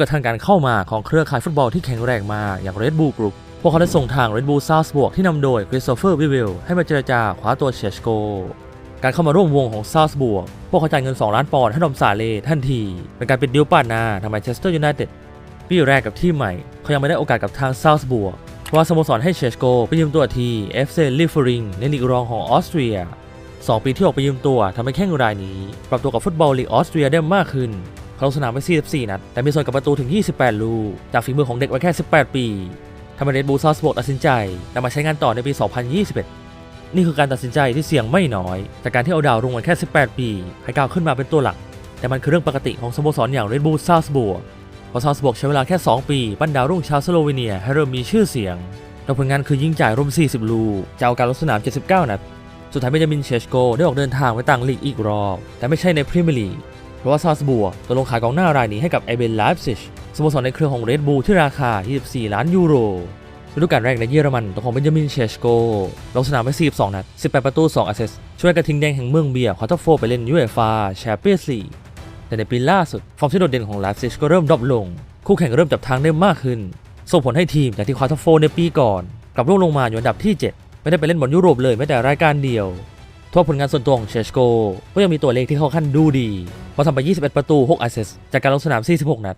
กระทั่งการเข้ามาของเครือข่ายฟุตบอลที่แข็งแรงมาอย่าง Red Bull Group พวกเขาได้ส่งทาง Red Bull Salzburg ที่นำโดยคริสโตเฟอร์วิเวลให้มาเจรจาคว้าตัวเชชโก การเข้ามาร่วมวงของซา l ์บ u r g พวกเขาจ่ายเงิน 2 ล้านปอนด์ให้ดอมซาเลทันที เป็นการปิดดิวปานหนาทำไมเชสเตอร์ยูไนเต็ดปีแรกกับที่ใหม่ เขายังไม่ได้โอกาสกับทางซา l ์บ u r g เพราะว่าสโมสรให้เชชโกไปยืมตัวที FC l i f e r i n g ในลีกรองของออสเตรีย 2 ปีที่ออกไปยืมตัวทำให้แข้งรายนี้ ปรับตัวกับฟุตบอลลีกออสเตรียได้มากขึ้น ลงสนามไป 44 นัด แต่มีส่วนกับประตูถึง 28 ลูก จากฝีมือของเด็กวัยแค่ 18 ปีทำให้เรดบูลซาสบอร์ตัดสินใจนำมาใช้งานต่อในปี 2021 นี่คือการตัดสินใจที่เสี่ยงไม่น้อยจากการที่เอาดาวรุ่งวัยแค่ 18 ปี ให้ก้าวขึ้นมาเป็นตัวหลัก แต่มันคือเรื่องปกติของสโมสรอย่างเรดบูลซาสบอร์เพราะซาสบอร์ใช้เวลาแค่ 2 ปีปั้นดาวรุ่งชาวสโลวีเนียให้เริ่มมีชื่อเสียงโดยผลงานคือยิงจ่ายรวม 40 ลูกจากการลงสนาม 79 นัดสุดท้ายเบนจามินเชชโกได้ออกเดินทางไปต่างลีกอีกรอบ แต่ไม่ใช่ในพรีเมียร์ลีก ราะว่าซาสบัวตกลงขายกองหน้ารายนี้ให้กับไอเบนไลฟ์ซิชสโมสรในเครือของเรดบูลที่ราคา 24 ล้านยูโรฤดูกาลแรกในเยอรมันตัวของเบนจามินเชชโก ลงสนามไป 42 นัด 18 ประตู 2 แอสเซสต์ช่วยกระทิงแดงแห่งเมืองเบียร์ควอเตอร์โฟไปเล่นยูเอฟ่าแชมเปี้ยนส์ลีกแต่ในปีล่าสุด ฟอร์มที่โดดเด่นของไลฟ์ซิชก็เริ่มดรอปลง คู่แข่งเริ่มจับทางได้มากขึ้น ส่งผลให้ทีมจากที่ควอเตอร์โฟในปีก่อน กลับร่วงลงมาอยู่อันดับที่ 7 ไม่ได้ไปเล่นบอลยุโรปเลยแม้แต่รายการเดียว ทั่วผลงานส่วนตัวของเชชโกก็ยังมีตัวเลขที่เข้าขั้นดูดีเพราะทำไป 21 ประตู 6 แอสเซสต์จากการลงสนาม 46 นัด